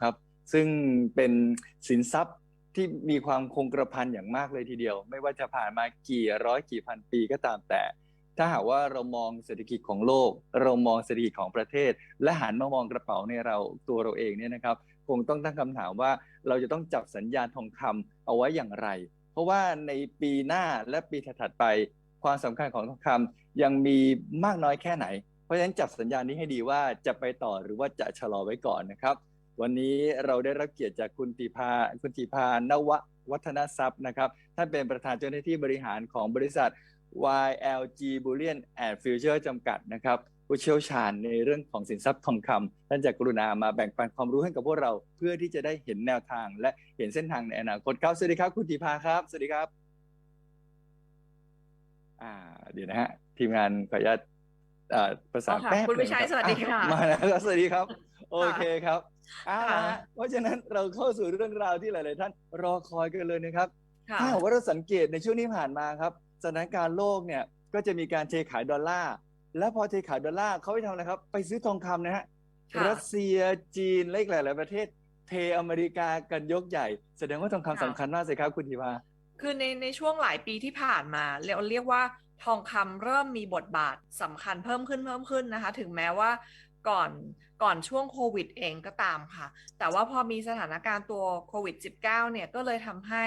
ครับ ซึ่งเป็นสินทรัพย์ที่มีความคงกระพันอย่างมากเลยทีเดียว ไม่ว่าจะผ่านมากี่ร้อยกี่พันปีก็ตามแต่ ถ้าหากว่าเรามองเศรษฐกิจของโลก เรามองเศรษฐกิจของประเทศ และหันมามองกระเป๋าในเราตัวเราเองเนี่ยนะครับ คงต้องตั้งคำถามว่าเราจะต้องจับสัญญาณทองคำเอาไว้อย่างไร เพราะว่าในปีหน้าและปีถัดๆไป ความสำคัญของทองคำยังมีมากน้อยแค่ไหน เพราะฉะนั้นจับสัญญาณนี้ให้ดีว่าจะไปต่อหรือว่าจะชะลอไว้ก่อนนะครับ วันนี้เราได้รับเกียรติจากคุณติพาคุณติพานววัฒนทรัพย์นะครับ ท่านเป็นประธานเจ้าหน้าที่บริหารของบริษัท YLG Bullion and Future จำกัดนะครับผู้เชี่ยวชาญในเรื่องของสินทรัพย์ทองคำท่านจากกรุณามาแบ่งปันความรู้ให้กับพวกเราเพื่อที่จะได้เห็นแนวทาง และเห็นเส้นทางในอนาคตครับสวัสดีครับคุณติพาครับ สวัสดีครับอ่าเดี๋ยวนะฮะทีมงานขออนุญาตอ่าประสานอ๋อค่ะแป๊บคุณวิชัยหนึ่งสวัสดีค่ะอ่มาแล้วครับสวัสดีครับ โอเคครับ เอาละค่ะ ฮะเพราะฉะนั้นเราเข้าสู่เรื่องราวที่หลาย ๆ ท่านรอคอยกันเลยนะครับ ค่ะ ถ้าหากว่าเราสังเกตในช่วงที่ผ่านมาครับสถานการณ์โลกเนี่ยก็จะมีการเทขายดอลลาร์แล้วพอเทขายดอลลาร์เขาไปทำอะไรครับ ไปซื้อทองคำนะฮะค่ะ รัสเซียจีนและอีกหลาย ๆ ประเทศ เทอเมริกากันยกใหญ่ แสดงว่าทองคำค่ะสำคัญมากสิครับคุณธีวา คือในในช่วงหลายปีที่ผ่านมาเราเรียกว่าทองคำเริ่มมีบทบาทสำคัญเพิ่มขึ้นเพิ่มขึ้นนะคะ ถึงแม้ว่า ก่อนก่อนช่วงโควิดเองก็ตามค่ะ แต่ว่าพอมีสถานการณ์ตัวโควิด -19 เนี่ยก็เลยทำให้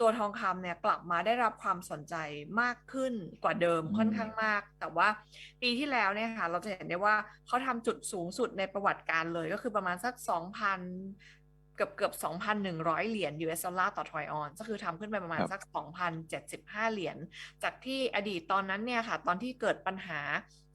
ตัวทองคำเนี่ยกลับมาได้รับความสนใจมากขึ้นกว่าเดิมอืมค่อนข้างมาก แต่ว่าปีที่แล้วเนี่ยค่ะเราจะเห็นได้ว่าเขาทำจุดสูงสุดในประวัติการเลยก็คือประมาณสัก 2,000เกือบเกือบ 2,100 เหรียญ US ดอลลาร์ต่อทรอยออน ก็คือทำขึ้นไปประมาณครับสัก 2,075 เหรียญ จากที่อดีตตอนนั้นเนี่ยค่ะ ตอนที่เกิดปัญหา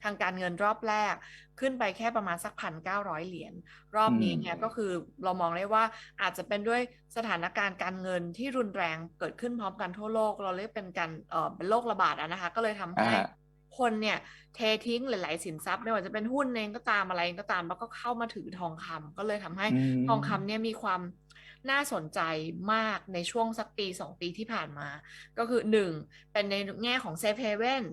ทางการเงินรอบแรก ขึ้นไปแค่ประมาณสัก 1,900 เหรียญ รอบนี้เนี่ยก็คือเรามองได้ว่าอาจจะเป็นด้วยสถานการณ์การเงินที่รุนแรงเกิดขึ้นพร้อมกันทั่วโลก เราเรียกเป็นการเอ่อเป็นโรคระบาดอะนะคะ ก็เลยทำให้อ่าฮะ คนเนี่ยเททิ้งหลาย ๆ สินทรัพย์ไม่ว่าจะเป็นหุ้นเองก็ตามอะไรก็ตาม แล้วก็เข้ามาถือทองคำก็เลยทำให้อืมทองคำเนี่ยมีความน่าสนใจมากในช่วงสักปีสองปีที่ผ่านมา ก็คือหนึ่งเป็นในแง่ของเซฟเฮเว่น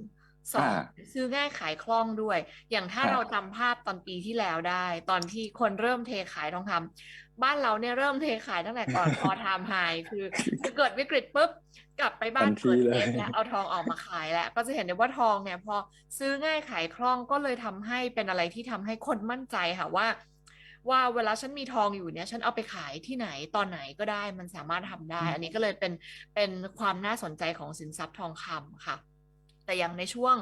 สองอ่าซื้อง่ายขายคล่องด้วย อย่างถ้าครับเราจำภาพตอนปีที่แล้วได้ ตอนที่คนเริ่มเทขายทองคำบ้านเราเนี่ยเริ่มเทขายตั้งแต่ก่อนพอไทม์ไฮคือคือเกิดวิกฤตปุ๊บกลับไปบ้านทันทีเปิดเลเซยฟแล้วเอาทองออกมาขายแล้ว ก็จะเห็นได้ว่าทองเนี่ยพอซื้อง่ายขายคล่องก็เลยทำให้เป็นอะไรที่ทำให้คนมั่นใจค่ะว่า ว่าเวลาฉันมีทองอยู่เนี่ย ฉันเอาไปขายที่ไหนตอนไหนก็ได้มันสามารถทำได้อืมอันนี้ก็เลยเป็นเป็นความน่าสนใจของสินทรัพย์ทองคำค่ะ แต่อย่างในช่วง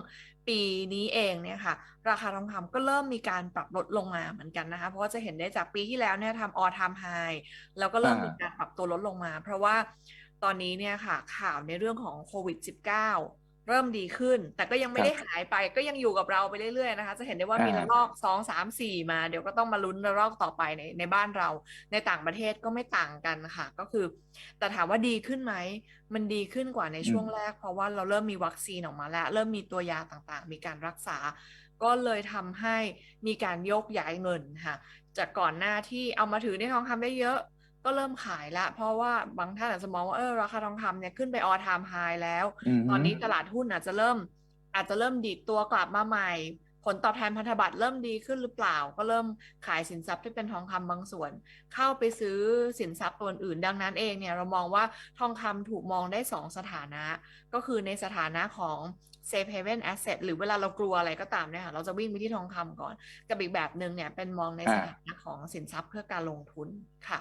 ปีนี้เองเนี่ยค่ะ ราคาทองคำก็เริ่มมีการปรับลดลงมาเหมือนกันนะคะ เพราะว่าจะเห็นได้จากปีที่แล้วเนี่ยทำ all time high แล้วก็เริ่มอ่ามีมีการปรับตัวลดลงมา เพราะว่าตอนนี้เนี่ยค่ะข่าวในเรื่องของโควิด -19 เริ่มดีขึ้น แต่ก็ยังไม่ได้หายไป ก็ยังอยู่กับเราไปเรื่อยๆนะคะ จะเห็นได้ว่ามีอ่าระลอกสองสามสี่มา เดี๋ยวก็ต้องมาลุ้นระลอกต่อไปในในบ้านเรา ในต่างประเทศก็ไม่ต่างกันค่ะ ก็คือ แต่ถามว่าดีขึ้นไหม มันดีขึ้นกว่าในช่วงแรก เพราะว่าเราเริ่มมีวัคซีนออกมาแล้ว เริ่มมีตัวยาต่างๆ มีการรักษา ก็เลยทำให้มีการโยกย้ายเงินค่ะ จากก่อนหน้าที่เอามาถือในทองคำได้เยอะ ก็เริ่มขายละ เพราะว่าบางท่านอาจจะมองว่าเออราคาทองคำเนี่ยขึ้นไป all time high แล้วมตอนนี้ตลาดหุ้นอาจจะเริ่ม อาจจะเริ่มดีดตัวกลับมาใหม่ ผลตอบแทนพันธบัตรเริ่มดีขึ้นหรือเปล่า ก็เริ่มขายสินทรัพย์ที่เป็นทองคำบางส่วน เข้าไปซื้อสินทรัพย์ตัวอื่น ดังนั้นเองเนี่ยเรามองว่าทองคำถูกมองได้สองสถานะ ก็คือในสถานะของ safe haven asset หรือเวลาเรากลัวอะไรก็ตามเนี่ยค่ะเราจะวิ่งไปที่ทองคำก่อน กับอีกแบบหนึ่งเนี่ยเป็นมองในสถานะของสินทรัพย์เพื่อการลงทุนค่ะ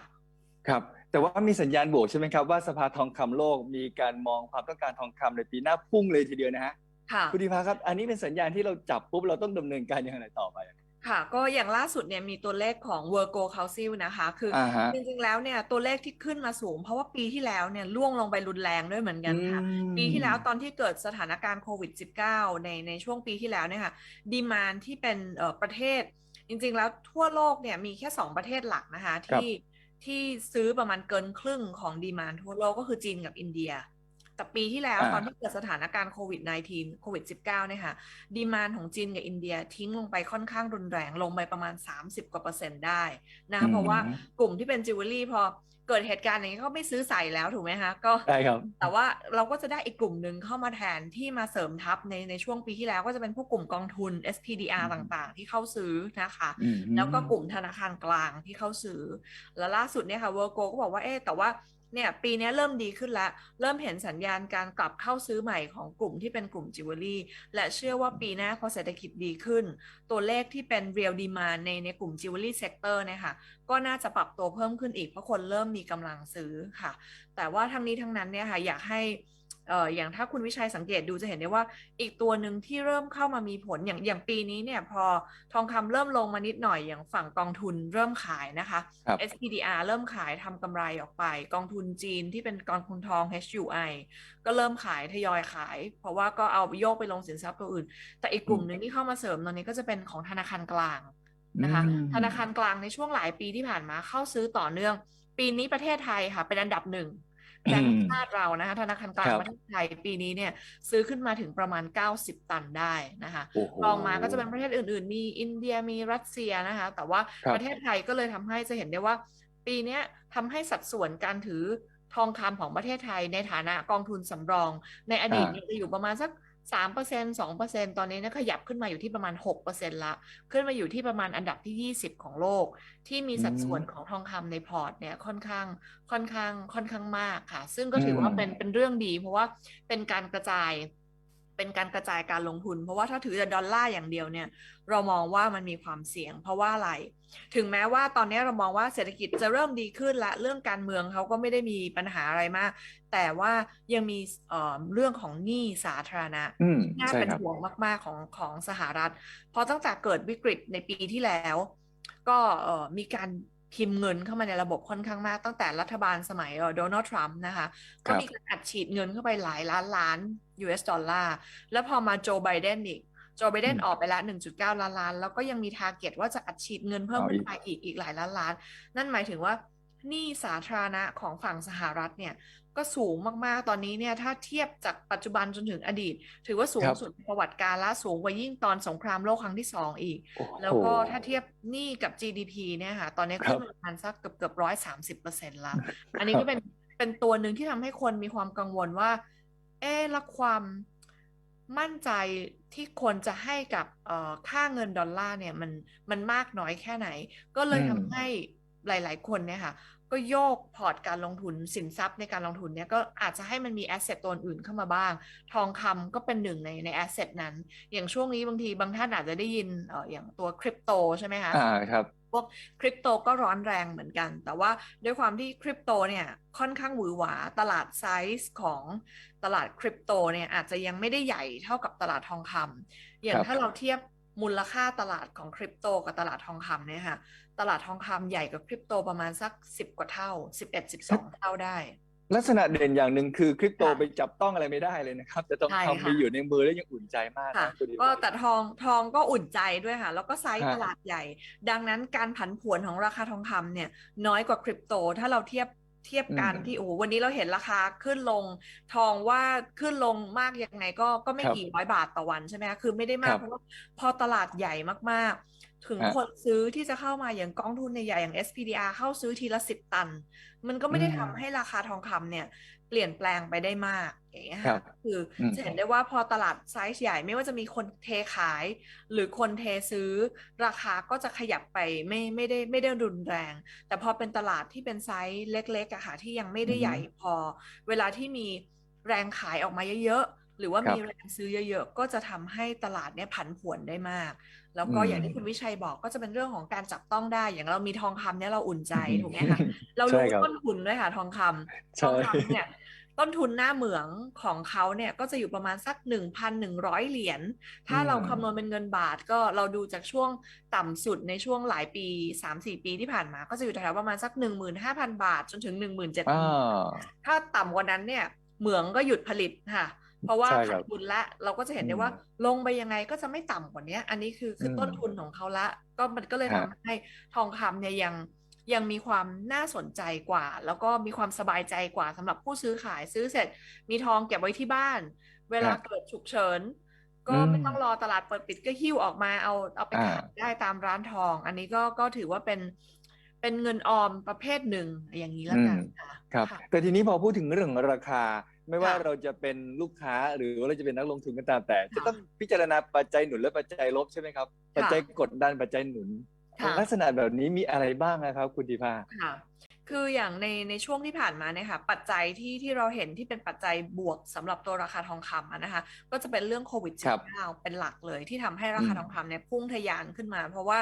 ครับแต่ว่ามีสัญญาณบวกใช่ไหมครับว่าสภาทองคำโลกมีการมองความต้องการทองคำในปีหน้าพุ่งเลยทีเดียวนะฮะค่ะคุณธีพาครับ อันนี้เป็นสัญญาณที่เราจับปุ๊บเราต้องดำเนินการยังไงต่อไปค่ะ ก็อย่างล่าสุดเนี่ยมีตัวเลขของ World Gold Council นะคะ คือออ่าฮะจริงๆแล้วเนี่ยตัวเลขที่ขึ้นมาสูง เพราะว่าปีที่แล้วเนี่ยล่วงลงไปรุนแรงด้วยเหมือนกันค่ะอืมปีที่แล้วตอนที่เกิดสถานการณ์โควิด -19 ในในช่วงปีที่แล้วเนี่ยค่ะดีมานที่เป็นเอ่อประเทศจริงๆแล้วทั่วโลกเนี่ยมีแค่ 2 ประเทศหลักนะคะที่ ที่ซื้อประมาณเกินครึ่งของดีมานทั่วโลกก็คือจีนกับอินเดีย แต่ปีที่แล้วอ่าตอนที่เกิดสถานการณ์โควิด -19 โควิด -19 เนี่ยค่ะดีมานของจีนกับอินเดียทิ้งลงไปค่อนข้างรุนแรงลงไปประมาณ 30 กว่าเปอร์เซ็นต์ได้นะคะเพราะว่ากลุ่มที่เป็นจิวเวลรี่พอ เกิดเหตุการณ์อย่างนี้ก็ไม่ซื้อใส่แล้วถูกไหมคะก็ใช่ครับแต่ว่าเราก็จะได้อีกกลุ่มหนึ่งเข้ามาแทนที่มาเสริมทัพในในช่วงปีที่แล้วก็จะเป็นพวกกลุ่มกองทุน SPDR อืมต่างๆ ที่เข้าซื้อนะคะอืมแล้วก็กลุ่มธนาคารกลางที่เข้าซื้อ แล้วล่าสุดเนี่ยค่ะเวอร์โกก็บอกว่าเอ๊ะแต่ว่า เนี่ยปีเนี้ยเริ่มดีขึ้นแล้ว เริ่มเห็นสัญญาณการกลับเข้าซื้อใหม่ของกลุ่มที่เป็นกลุ่มจิวเวลรี่และเชื่อว่าปีหน้าพอเศรษฐกิจดีขึ้น ตัวเลขที่เป็น real demand ในในกลุ่มจิวเวลรี่เซกเตอร์เนี่ยค่ะก็น่าจะปรับตัวเพิ่มขึ้นอีกเพราะคนเริ่มมีกำลังซื้อค่ะ แต่ว่าทั้งนี้ทั้งนั้นเนี่ยค่ะอยากให้ เอ่ออย่างถ้าคุณวิชัยสังเกตดูจะเห็นได้ว่าอีกตัวหนึ่งที่เริ่มเข้ามามีผลอย่างอย่างปีนี้เนี่ยพอทองคำเริ่มลงมานิดหน่อยอย่างฝั่งกองทุนเริ่มขายนะคะครับ SPDR เริ่มขายทำกำไรออกไป กองทุนจีนที่เป็นกองทุนทอง HUI ก็เริ่มขายทยอยขาย เพราะว่าก็เอาโยกไปลงสินทรัพย์ตัวอื่น แต่อีกกลุ่มหนึ่งที่เข้ามาเสริมตอนนี้ก็จะเป็นของธนาคารกลางนะคะอืมธนาคารกลางในช่วงหลายปีที่ผ่านมาเข้าซื้อต่อเนื่อง ปีนี้ประเทศไทยค่ะเป็นอันดับหนึ่ง แบงก์ชาติเรานะคะธนาคารกลางครับประเทศไทยปีนี้เนี่ยซื้อขึ้นมาถึงประมาณ 90 ตันได้นะคะโอ้โหรองมาก็จะเป็นประเทศอื่น ๆ มีอินเดียมีรัสเซียนะคะ แต่ว่าครับประเทศไทยก็เลยทำให้จะเห็นได้ว่า ปีเนี้ยทำให้สัดส่วนการถือทองคำของประเทศไทยในฐานะกองทุนสำรอง ในอดีตอ่าเนี่ยจะอยู่ประมาณสัก สามเปอร์เซ็นสองเปอร์เซ็นตอนนี้เนยขยับขึ้นมาอยู่ที่ประมาณหกเปอร์เซ็นละ ขึ้นมาอยู่ที่ประมาณอันดับที่ยี่สิบของโลก ที่มีสัดส่วนของทองคำในพอร์ตเนี่ยค่อนข้างค่อนข้างค่อนข้างมากค่ะ ซึ่งก็ถือว่าอืมเป็นเป็นเรื่องดี เพราะว่าเป็นการกระจาย เป็นการกระจายการลงทุน เพราะว่าถ้าถือแต่ดอลลาร์อย่างเดียวเนี่ยเรามองว่ามันมีความเสี่ยง เพราะว่าอะไร ถึงแม้ว่าตอนนี้เรามองว่าเศรษฐกิจจะเริ่มดีขึ้นและเรื่องการเมืองเขาก็ไม่ได้มีปัญหาอะไรมาก แต่ว่ายังมีเอ่อเรื่องของหนี้สาธารณะอืมน่าใช่เป็นครับห่วงมาก ๆของของสหรัฐ เพราะตั้งแต่เกิดวิกฤตในปีที่แล้ว ก็เอ่อมีการ พิมพ์เงินเข้ามาในระบบค่อนข้างมาก ตั้งแต่รัฐบาลสมัยโดนัลด์ทรัมป์นะคะ ก็มีการอัดฉีดเงินเข้าไปหลายล้านล้าน US ดอลลาร์แล้วพอมาโจไบเดนอีกโจไบเดนอืมออกไปละ 1.9 ล้านล้าน แล้วก็ยังมีทาร์เก็ตว่าจะอัดฉีดเงินเพิ่มเอาขึ้อีนกไปอีกอีกหลายล้านล้าน นั่นหมายถึงว่าหนี้สาธารณะของฝั่งสหรัฐเนี่ย ก็สูงมากๆ ตอนนี้เนี่ยถ้าเทียบจากปัจจุบันจนถึงอดีต ถือว่าสูงครับสุดในประวัติการและสูงกว่ายิ่งตอนสงครามโลกครั้งที่สองอีกโอ้โหแล้วก็ถ้าเทียบหนี้กับ GDP เนี่ยค่ะ ตอนนี้ครัขึ้บนมาประมาณสักเกือบเกือบร้อยสามสิบเปอร์เซ็นต์ละ อันนี้ก็เป็นเป็นตัวหนึ่งที่ทำให้คนมีความกังวลว่า เอ๊ะแล้วความมั่นใจที่ควรจะให้กับเอ่อค่าเงินดอลลาร์เนี่ยมันมันมากน้อยแค่ไหน ก็เลยอืมทำให้หลาย ๆ คนเนี่ยค่ะ ก็โยกพอร์ตการลงทุนสินทรัพย์ในการลงทุนเนี่ยก็อาจจะให้มันมีแอสเซทตัวอื่นเข้ามาบ้าง ทองคำก็เป็นหนึ่งในในแอสเซทนั้น อย่างช่วงนี้บางทีบางท่านอาจจะได้ยินเอ่ออย่างตัวคริปโตใช่ไหมคะอ่าครับพวกคริปโตก็ร้อนแรงเหมือนกัน แต่ว่าด้วยความที่คริปโตเนี่ยค่อนข้างหวือหวาตลาดไซส์ของตลาดคริปโตเนี่ยอาจจะยังไม่ได้ใหญ่เท่ากับตลาดทองคำอย่าคงรับถ้าเราเทียบมูลค่าตลาดของคริปโตกับตลาดทองคำเนี่ยค่ะ ตลาดทองคำใหญ่กว่าคริปโตประมาณสัก10กว่าเท่า11 12เท่าได้ ลักษณะเด่นอย่างหนึ่งคือคริปโตค่ะไปจับต้องอะไรไม่ได้เลยนะครับ แต่ทองใช่คำค่ะมีอยู่ในมือแล้วยังอุ่นใจมากค่ะนะคุณดิวก็แต่ทองทองก็อุ่นใจด้วยค่ะ แล้วก็ไซส์ฮะตลาดใหญ่ ดังนั้นการผันผวนของราคาทองคำเนี่ย น้อยกว่าคริปโต ถ้าเราเทียบเทียบกันอืมที่โอ้โหวันนี้เราเห็นราคาขึ้นลง ทองว่าขึ้นลงมากยังไงก็ก็ไม่ครับกี่ร้อยบาทต่อวันใช่ไหมคะคือไม่ได้มาคกรับเพราะว่าพอตลาดใหญ่มากๆ ถึงฮะคนซื้อที่จะเข้ามาอย่างกองทุนใหญ่ๆอย่าง SPDR เข้าซื้อทีละสิบตัน มันก็ไม่ได้อืมทำให้ราคาทองคำเนี่ย เปลี่ยนแปลงไปได้มากอย่างเงี้ยครัค่ะบคืออมจะเห็นได้ว่าพอตลาดไซส์ใหญ่ไม่ว่าจะมีคนเทขาย หรือคนเทซื้อ ราคาก็จะขยับไปไม่ไม่ได้ไม่ได้รุนแรง แต่พอเป็นตลาดที่เป็นไซส์เล็กๆอะค่ะที่ยังไม่ได้อือฮึใหญ่พอ เวลาที่มีแรงขายออกมาเยอะๆ หรือว่าครับมีแรงซื้อเยอะๆ ก็จะทำให้ตลาดเนี่ยผันผวนได้มาก แล้วก็อืมอย่างที่คุณวิชัยบอกก็จะเป็นเรื่องของการจับต้องได้ อย่างเรามีทองคำเนี่ยเราอุ่นใจอืมถูกไหมคะเราใช่รู้ครับต้นทุนด้วยค่ะ ทองคำทใช่องคำเนี่ยต้นทุนหน้าเหมืองของเขาเนี่ยก็จะอยู่ประมาณสัก 1,100 เหรียญ ถ้าเราอืมคำนวณเป็นเงินบาทก็เราดูจากช่วงต่ำสุดในช่วงหลายปี 3-4 ปีที่ผ่านมา ก็จะอยู่แถวๆประมาณสัก 15,000 บาทจนถึง 17,000อ่าถ้าต่ำกว่านั้นเนี่ยเหมืองก็หยุดผลิตค่ะ เพราะว่าใช่ครัขาบดทุนละเราก็จะเห็นได้ว่าอืมลงไปยังไงก็จะไม่ต่ำกว่านี้อันนี้คือคืออมต้นทุนของเขาละ ก็มันก็เลยฮะทำให้ทองคำเนี่ยยังยังมีความน่าสนใจกว่า แล้วก็มีความสบายใจกว่าสำหรับผู้ซื้อขายซื้อเสร็จ มีทองเก็บไว้ที่บ้าน เวลาฮะเกิดฉุกเฉิน ก็อืมไม่ต้องรอตลาดเปิดปิดก็หิ้วออกมาเอาเอาไปอ่าขายได้ตามร้านทอง อันนี้ก็ก็ถือว่าเป็นเป็นเงินออมประเภทหนึ่งอย่างนี้แล้วกันอืมค่ะครับค่ะแต่ทีนี้พอพูดถึงเรื่องของราคา ไม่ว่าค่ะเราจะเป็นลูกค้าหรือว่าเราจะเป็นนักลงทุนก็ตามแต่จะค่ะต้องพิจารณาปัจจัยหนุนและปัจจัยลบใช่ไหมครับ ปัจจัยกดดันปัจจัยหนุนค่ะลักษณะแบบนี้มีอะไรบ้างนะครับ คุณดีภาค่ะ คืออย่างในในช่วงที่ผ่านมาเนี่ยค่ะปัจจัยที่ที่เราเห็นที่เป็นปัจจัยบวกสำหรับตัวราคาทองคำอะนะคะ ก็จะเป็นเรื่องโควิดครับ19เป็นหลักเลยที่ทำให้ราคาอืมทองคำเนี่ยพุ่งทะยานขึ้นมา เพราะว่า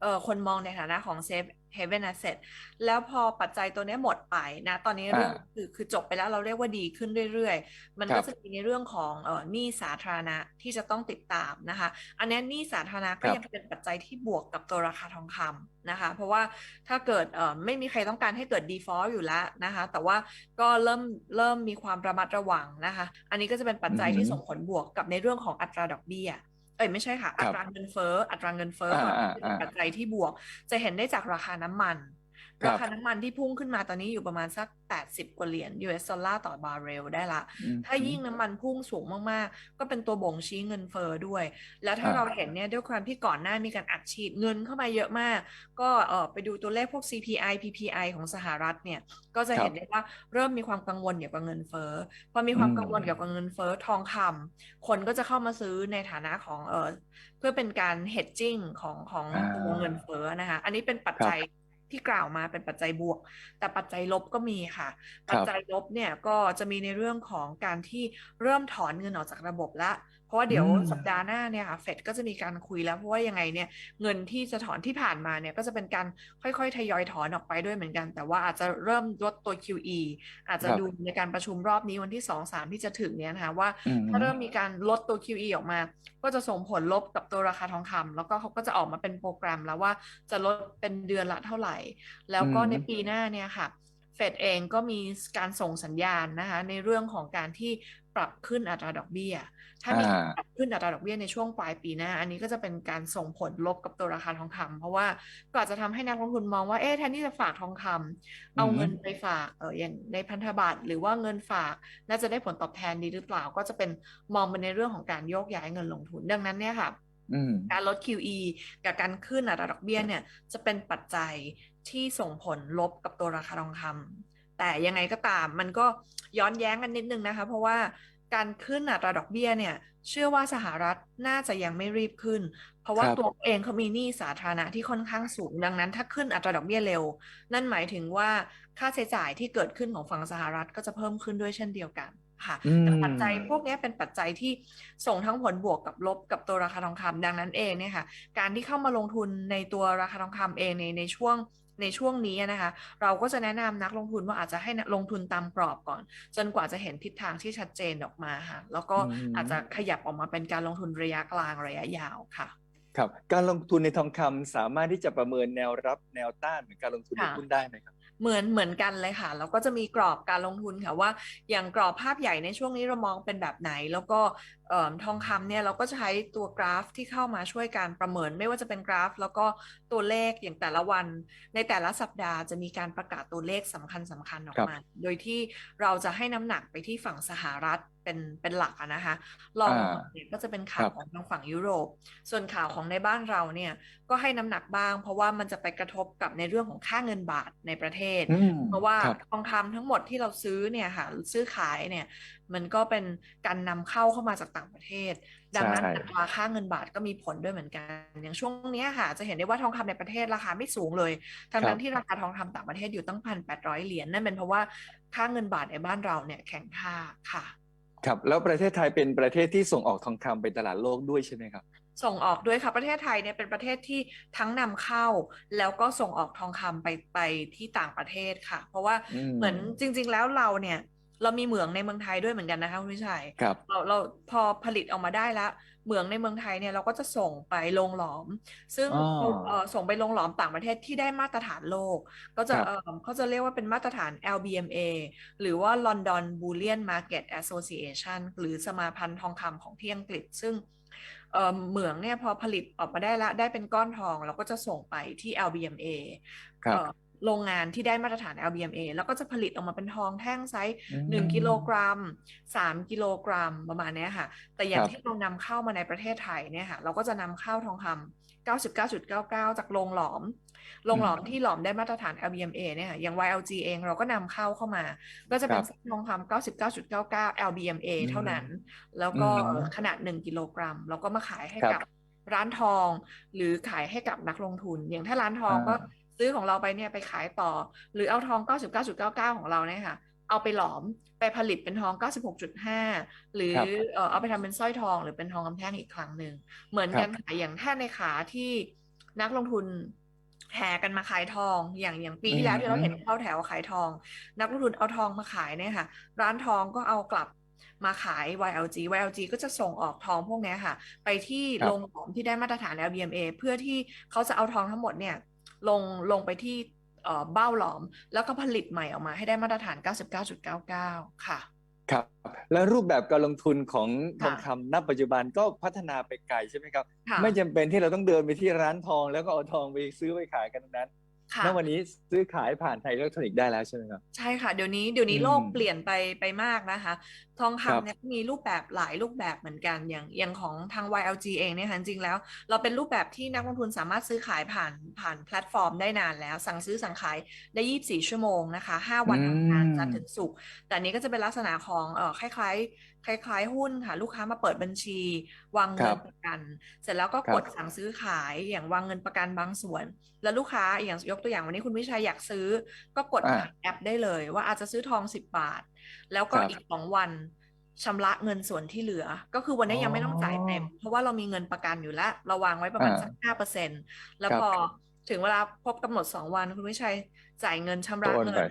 เอ่อคนมองในฐานะของ safe haven asset แล้วพอปัจจัยตัวเนี้ยหมดไปนะ ตอนนี้เรื่องอ่าคือคือจบไปแล้วเราเรียกว่าดีขึ้นเรื่อยๆ มันครัก็บจะมีในเรื่องของเอ่อหนี้สาธารณะที่จะต้องติดตามนะคะ อันเนี้ยหนี้สาธารณะก็ครับยังเป็นปัจจัยที่บวกกับตัวราคาทองคำนะคะ เพราะว่าถ้าเกิดเอ่อไม่มีใครต้องการให้เกิด default อยู่แล้วนะคะ แต่ว่าก็เริ่มเริ่มมีความระมัดระวังนะคะ อันนี้ก็จะเป็นปัจจัยอือฮึที่ส่งผลบวกกับในเรื่องของอัตราดอกเบี้ยเอ้ยไม่ใช่ค่ะครัอับตราเงินเฟ้ออัตราเงินเฟ้ออ่าก่อนอ่าเป็นอ่าปัจจัยที่บวก จะเห็นได้จากราคาน้ำมัน ครับราคาน้ำมันที่พุ่งขึ้นมาตอนนี้อยู่ประมาณสัก 80 กว่าเหรียญ US ดอลลาร์ต่อบาร์เรลได้ละ อืม ถ้ายิ่งน้ำมันพุ่งสูงมากๆ ก็เป็นตัวบ่งชี้เงินเฟอ้อด้วย แล้วถ้าอ่า เราเห็นเนี่ยด้วยความที่ก่อนหน้ามีการอัดฉีดเงินเข้ามาเยอะมาก ก็เออไปดูตัวเลขพวก CPI PPI ของสหรัฐเนี่ย ก็จะครับเห็นได้ว่าเริ่มมีความกังวลเกี่ยวกับเงินเฟ้อ พอมีความอืมกังวลเกี่ยวกับเงินเฟ้อทองคำคนก็จะเข้ามาซื้อในฐานะของเออเพื่อเป็นการ hedging ของของอ่าตัวเงินเฟ้อนะคะ อันนี้เป็นปัจครับจัย ที่กล่าวมาเป็นปัจจัยบวก แต่ปัจจัยลบก็มีค่ะครับปัจจัยลบเนี่ยก็จะมีในเรื่องของการที่เริ่มถอนเงินออกจากระบบละ เพราะว่าเดี๋ยวอืมสัปดาห์หน้าเนี่ยค่ะเฟดก็จะมีการคุยแล้ว เพราะว่ายังไงเนี่ยเงินที่จะถอนที่ผ่านมาเนี่ยก็จะเป็นการค่อยๆ ทยอยถอนออกไปด้วยเหมือนกัน แต่ว่าอาจจะเริ่มลดตัว QE อาจจะครับดูในการประชุมรอบนี้วันที่2 3ที่จะถึงเนี่ยนะคะว่าอืมถ้าเริ่มมีการลดตัว QE ออกมา ก็จะส่งผลลบกับตัวราคาทองคำแล้วก็เขาก็จะออกมาเป็นโปรแกรมแล้วว่าจะลดเป็นเดือนละเท่าไหร่ แล้วก็อืมในปีหน้าเนี่ยค่ะเฟดเองก็มีการส่งสัญญาณนะคะในเรื่องของการที่ปรับขึ้นอัตราดอกเบี้ย ถ้ามีการอ่าปรับขึ้นอัตราดอกเบี้ยในช่วงปลายปีหน้า อันนี้ก็จะเป็นการส่งผลลบกับตัวราคาทองคำเพราะว่าก็อาจจะทำให้นักลงทุนมองว่าเอ๊ะแทนที่จะฝากทองคำเอาอือฮึเงินไปฝากเอออย่างในพันธบัตรหรือว่าเงินฝากน่าจะได้ผลตอบแทนดีหรือเปล่า ก็จะเป็นมองไปในเรื่องของการโยกย้ายเงินลงทุนดังนั้นเนี่ยค่ะอืมการลด QE กับการขึ้นอัตราดอกเบี้ยเนี่ยจะเป็นปัจจัย ที่ส่งผลลบกับตัวราคาทองคำแต่ยังไงก็ตามมันก็ย้อนแย้งกันนิดนึงนะคะ เพราะว่าการขึ้นอัตราดอกเบี้ยเนี่ย เชื่อว่าสหรัฐน่าจะยังไม่รีบขึ้น เพราะว่าครับตัวเองเขามีหนี้สาธารณะที่ค่อนข้างสูง ดังนั้นถ้าขึ้นอัตราดอกเบี้ยเร็ว นั่นหมายถึงว่าค่าใช้จ่ายที่เกิดขึ้นของฝั่งสหรัฐก็จะเพิ่มขึ้นด้วยเช่นเดียวกันค่ะอืมแต่ปัจจัยพวกเนี้ยเป็นปัจจัยที่ส่งทั้งผลบวกกับลบกับตัวราคาทองคำดังนั้นเองเนี่ยค่ะ การที่เข้ามาลงทุนในตัวราคาทองคำเองในในช่วง ในช่วงนี้นะคะ เราก็จะแนะนำนักลงทุนว่าอาจจะให้ลงทุนตามกรอบก่อน จนกว่าจะเห็นทิศทางที่ชัดเจนออกมาค่ะแล้วก็อืมอาจจะขยับออกมาเป็นการลงทุนระยะกลางระยะยาวค่ะครับการลงทุนในทองคำสามารถที่จะประเมินแนวรับแนวต้านเหมือนการลงทุนในค่ะหุ้นได้ไหมครับ เหมือนเหมือนกันเลยค่ะแล้วก็จะมีกรอบการลงทุนค่ะว่าอย่างกรอบภาพใหญ่ในช่วงนี้เรามองเป็นแบบไหน แล้วก็เอ่อทองคำเนี่ยเราก็ใช้ตัวกราฟที่เข้ามาช่วยการประเมินไม่ว่าจะเป็นกราฟ แล้วก็ตัวเลขอย่างแต่ละวัน ในแต่ละสัปดาห์จะมีการประกาศตัวเลขสำคัญสำคัญออกมา โดยที่เราจะให้น้ำหนักไปที่ฝั่งสหรัฐ เป็นเป็นหลักอะนะคะรองลงมาเนี่ยก็จะเป็นข่าวครับของทางฝั่งยุโรป ส่วนข่าวของในบ้านเราเนี่ยก็ให้น้ำหนักบ้าง เพราะว่ามันจะไปกระทบกับในเรื่องของค่าเงินบาทในประเทศอืมเพราะว่าครับทองคำทั้งหมดที่เราซื้อเนี่ยค่ะซื้อขายเนี่ยมันก็เป็นการนำเข้าเข้ามาจากต่างประเทศ ดังนั้นใช่อัตราค่าเงินบาทก็มีผลด้วยเหมือนกัน อย่างช่วงเนี้ยค่ะจะเห็นได้ว่าทองคำในประเทศราคาไม่สูงเลยทั้งครันั้บนที่ราคาทองคำต่างประเทศอยู่ตั้งพันแปดร้อยเหรียญนั่นเป็นเพราะว่าค่าเงินบาทในบ้านเราเนี่ยแข็งค่าค่ะ ครับแล้วประเทศไทยเป็นประเทศที่ส่งออกทองคำไปตลาดโลกด้วยใช่ไหมครับ ส่งออกด้วยค่ะประเทศไทยเนี่ยเป็นประเทศที่ทั้งนำเข้า แล้วก็ส่งออกทองคำไปไปที่ต่างประเทศค่ะ เพราะว่าอืมเหมือนจริง ๆ แล้วเราเนี่ย เรามีเหมืองในเมืองไทยด้วยเหมือนกันนะคะคุณวิชัยครับเราเราพอผลิตออกมาได้แล้วเหมืองในเมืองไทยเนี่ยเราก็จะส่งไปโรงหลอม ซึ่งอ๋อเอ่อส่งไปโรงหลอมต่างประเทศที่ได้มาตรฐานโลก ก็จะครับเอ่อเขาจะเรียกว่าเป็นมาตรฐาน LBMA หรือว่า London Bullion Market Association หรือสมาพันธ์ทองคำของที่อังกฤษ ซึ่งเอ่อเหมืองเนี่ยพอผลิตออกมาได้ละได้เป็นก้อนทอง เราก็จะส่งไปที่ LBMA ครับเอ่อ โรงงานที่ได้มาตรฐาน LBMA แล้วก็จะผลิตออกมาเป็นทองแท่งไซส์อืมหนึ่งกิโลกรัมสามกิโลกรัมประมาณเนี้ยค่ะ แต่อย่าคงรับที่เรานำเข้ามาในประเทศไทยเนี่ยค่ะ เราก็จะนำเข้าทองคำ99.99 จากโรงหลอม โรงหลอมที่หลอมได้มาตรฐาน LBMA เนี่ยค่ะ อย่าง YLG เองเราก็นำเข้าเข้ามา ก็จะเป็นครับเส้นทองคำ99.99 LBMA เท่านั้น แล้วก็อืมเอ่อขนาด 1 กิโลกรัมแล้วก็มาขายให้ครับกับร้านทอง หรือขายให้กับนักลงทุน อย่างถ้าร้านทองก็อ่า ซื้อของเราไปเนี่ยไปขายต่อ หรือเอาทอง 99.99 ของเราเนี่ยค่ะ เอาไปหลอมไปผลิตเป็นทอง 96.5 หรือครับเอ่อเอาไปทำเป็นสร้อยทอง หรือเป็นทองคำแท่งอีกครั้งหนึ่งเหมือนกันค่ะอย่างถ้าในขาที่นักลงทุนแห่กันมาขายทอง อย่างอย่างปีที่แล้วที่เราเห็นเข้าแถวขายทอง นักลงทุนเอาทองมาขายเนี่ยค่ะ ร้านทองก็เอากลับมาขาย YLG YLG ก็จะส่งออกทองพวกเนี้ยค่ะ ไปที่ครับโรงหลอมที่ได้มาตรฐาน LBMA เพื่อที่เขาจะเอาทองทั้งหมดเนี่ย ลงลงไปที่เอ่อเบ้าหลอม แล้วก็ผลิตใหม่ออกมาให้ได้มาตรฐาน 99.99 ค่ะ ครับ และรูปแบบการลงทุนของทค่ะองคำณปัจจุบันก็พัฒนาไปไกลใช่ไหมครับค่ะไม่จำเป็นที่เราต้องเดินไปที่ร้านทอง แล้วก็เอาทองไปซื้อไปขายกันทั้งนั้นค่ะ ณวันนี้ซื้อขายผ่านไทยอิเล็กทรอนิกส์ได้แล้วใช่ไหมครับ ใช่ค่ะเดี๋ยวนี้เดี๋ยวนี้อืมโลกเปลี่ยนไปไปมากนะคะ ทองครับคำเนี่ยมีรูปแบบหลายรูปแบบเหมือนกันอย่างอย่างของทาง YLG เองเนี่ยค่ะจริงๆแล้ว เราเป็นรูปแบบที่นักลงทุนสามารถซื้อขายผ่านผ่านแพลตฟอร์มได้นานแล้ว สั่งซื้อสั่งขายได้ 24 ชั่วโมงนะคะ 5 วันอืมทำงานจันทร์ถึงศุกร์แต่อันนี้ก็จะเป็นลักษณะของเอ่อคล้ายๆ คล้ายๆหุ้นค่ะ ลูกค้ามาเปิดบัญชี วางคเงิรันบประกัน เสร็จแล้วก็ครับกดสั่งซื้อขายอย่างวางเงินประกันบางส่วน แล้วลูกค้าอย่างยกตัวอย่างวันนี้คุณวิชัยอยากซื้อ ก็กดอ่าผ่านแอปได้เลย ว่าอาจจะซื้อทอง10บาท แล้วก็ครับอีกสองวันชำระเงินส่วนที่เหลือ ก็คือวันนี้ยังไม่ต้องจ่ายเต็ม เพราะว่าเรามีเงินประกันอยู่แล้วเราวางไว้ประมาณอ่าสักห้าเปอร์เซ็นแล้วครับพอถึงเวลาครบกำหนดสองวันคุณวิชัยจ่ายเงินชำระโอนเงิไปน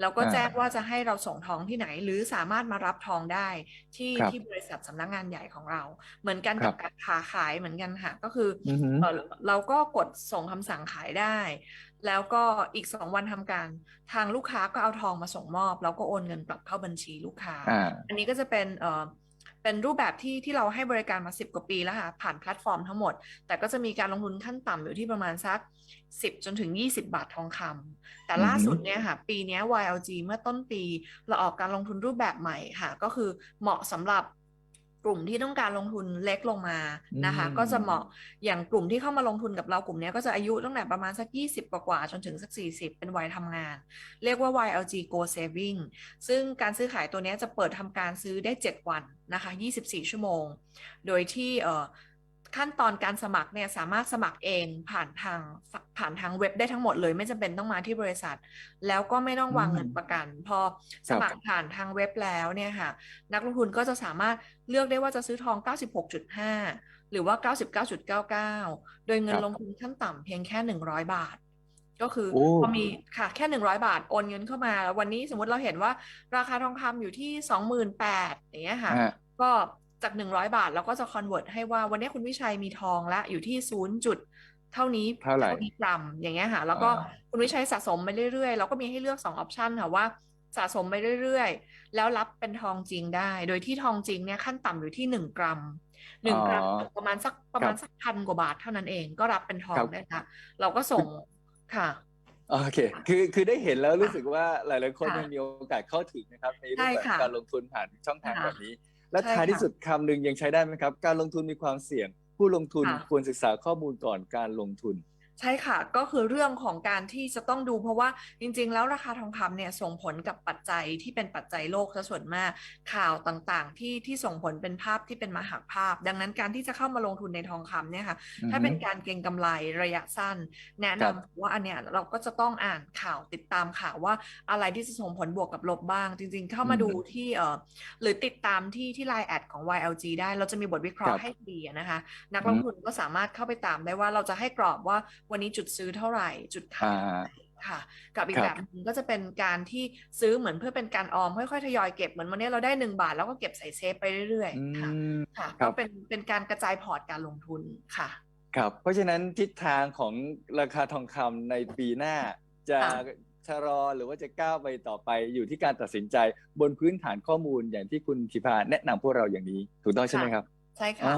แล้วก็อ่าแจ้งว่าจะให้เราส่งทองที่ไหน หรือสามารถมารับทองได้ที่ครับที่บริษัทสำนักงานใหญ่ของเรา เหมือนกันครักับบการค้าขายเหมือนกันค่ะก็คือออหือเอ่อเราก็กดส่งคำสั่งขายได้ แล้วก็อีกสองวันทำการทางลูกค้าก็เอาทองมาส่งมอบ แล้วก็โอนเงินกลับเข้าบัญชีลูกค้า อ่า อันนี้ก็จะเป็นเอ่อเป็นรูปแบบที่ที่เราให้บริการมา10กว่าปีแล้วค่ะผ่านแพลตฟอร์มทั้งหมด แต่ก็จะมีการลงทุนขั้นต่ำอยู่ที่ประมาณสัก 10 จนถึง 20 บาททองคำแต่ล่าสุดเนี่ยค่ะปีเนี้ย YLG เมื่อต้นปีเราออกการลงทุนรูปแบบใหม่ค่ะ ก็คือเหมาะสำหรับกลุ่มที่ต้องการลงทุนเล็กลงมานะคะอืมก็จะเหมาะอย่างกลุ่มที่เข้ามาลงทุนกับเรากลุ่มเนี้ยก็จะอายุตั้งแต่ประมาณสัก 20 กว่าๆจนถึงสัก 40 เป็นวัยทำงาน เรียกว่า YLG Go Saving ซึ่งการซื้อขายตัวเนี้ยจะเปิดทำการซื้อได้ 7 วันนะคะ 24 ชั่วโมง โดยที่เอ่อ ขั้นตอนการสมัครเนี่ยสามารถสมัครเองผ่านทางผ่านทางเว็บได้ทั้งหมดเลย ไม่จำเป็นต้องมาที่บริษัท แล้วก็ไม่ต้องวางเงินประกัน พอสมัครผ่านทางเว็บแล้วเนี่ยค่ะ นักลงทุนก็จะสามารถเลือกได้ว่าจะซื้อทอง 96.5 หรือว่า 99.99 โดยเงินครับลงทุนขั้นต่ำเพียงแค่ 100 บาทก็คือโอ้พอมีค่ะแค่100บาท โอนเงินเข้ามาวันนี้สมมติเราเห็นว่า ราคาทองคำอยู่ที่28,000อย่างเงี้ยค่ะอ่าก็ จาก 100 บาทเราก็จะคอนเวิร์ตให้ว่าวันนี้คุณวิชัยมีทองละอยู่ที่0จุดเท่านี้เท่าไหร่นี้กรัมอย่างเงี้ยค่ะ แล้วก็อ่าคุณวิชัยสะสมไปเรื่อยๆเราก็มีให้เลือก2ออปชันค่ะว่าสะสมไปเรื่อยๆ แล้วรับเป็นทองจริงได้ โดยที่ทองจริงเนี่ยขั้นต่ำอยู่ที่1กรัม1กรัมอ๋อตกประมาณสักประมาณครับสักพันกว่าบาทเท่านั้นเองก็รับเป็นทอคงรับได้ละเราก็ส่งค่ะโอเค คือ คือได้เห็นแล้วรู้สึกว่าหลาย ๆ คนค่ะยังมีโอกาสเข้าถึงนะครับในรูใช่ปแบบค่ะการลงทุนผ่านช่องทางค่ะแบบนี้ และใช่ท้ายที่ค่ะ สุดคำหนึ่งยังใช้ได้ไหมครับ การลงทุนมีความเสี่ยง ผู้ลงทุนค่ะ ควรศึกษาข้อมูลก่อนการลงทุน ใช่ค่ะ ก็คือเรื่องของการที่จะต้องดูเพราะว่าจริง ๆ แล้วราคาทองคำเนี่ยส่งผลกับปัจจัยที่เป็นปัจจัยโลกซะส่วนมากข่าวต่างๆ ที่ที่ส่งผลเป็นภาพที่เป็นมหาภาพ ดังนั้นการที่จะเข้ามาลงทุนในทองคำเนี่ยค่ะถ้าเป็นการเก็งกำไรระยะสั้น แนะนำว่าอันเนี้ยเราก็จะต้องอ่านข่าวติดตามข่าวว่าอะไรที่จะส่งผลบวกกับลบบ้าง จริง ๆ เข้ามาดูที่เอ่อหรือติดตามที่ที่ไลน์แอดของ YLG ได้เราจะมีบทวิเคราะห์ให้ฟรีนะคะ นักลงทุนก็สามารถเข้าไปตามได้ว่าเราจะให้กรอบว่าวันนี้จุดซื้อเท่าไหร่ จุดขาอ่ายค่ะ กับอีกคแบรับบหนึงก็จะเป็นการที่ซื้อเหมือนเพื่อเป็นการออมค่อยๆทยอยเก็บเหมือนวันนี้เราได้หนึ่งบาทแล้วก็เก็บใส่เซฟไปเรื่อยอืๆค่ะมค่ะครัก็บเป็นเป็นการกระจายพอร์ตการลงทุนค่ะครับเพราะฉะนั้นทิศทางของราคาทองคำในปีหน้าจะค่ะชะลอหรือว่าจะก้าวไปต่อไปอยู่ที่การตัดสินใจบนพื้นฐานข้อมูลอย่างที่คุณธิพาแนะนำพวกเราอย่างนี้ ถูกต้องใช่ไหมครับ ใช่อ๋ค่ะอ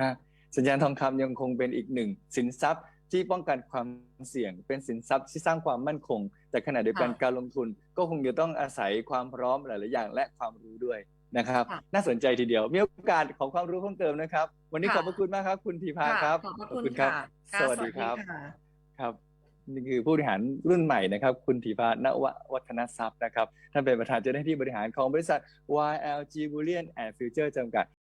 ครับสัญญาณทองคำยังคงเป็นอีกหนึ่งสินทรัพย์ ที่ป้องกันความเสี่ยง เป็นสินทรัพย์ที่สร้างความมั่นคง แต่ขณะเดียวกันค่ะการลงทุน ก็คงจะต้องอาศัยความพร้อมหลายๆอย่างและความรู้ด้วยนะครับค่ะน่าสนใจทีเดียว มีโอกาสขอความรู้เพิ่มเติมนะครับ วันนี้ค่ะขอบพระคุณมากครับ คุณธีพาค่ะครับ ขอบพระคุณครัค่ะสวัสดีครับค่ะครับนี่คือผู้บริหารรุ่นใหม่นะครับ คุณธีพานววัฒนทรัพย์นะครับ ท่านเป็นประธานเจ้าหน้าที่บริหารของบริษัท YLG Bullion and Future จำกัด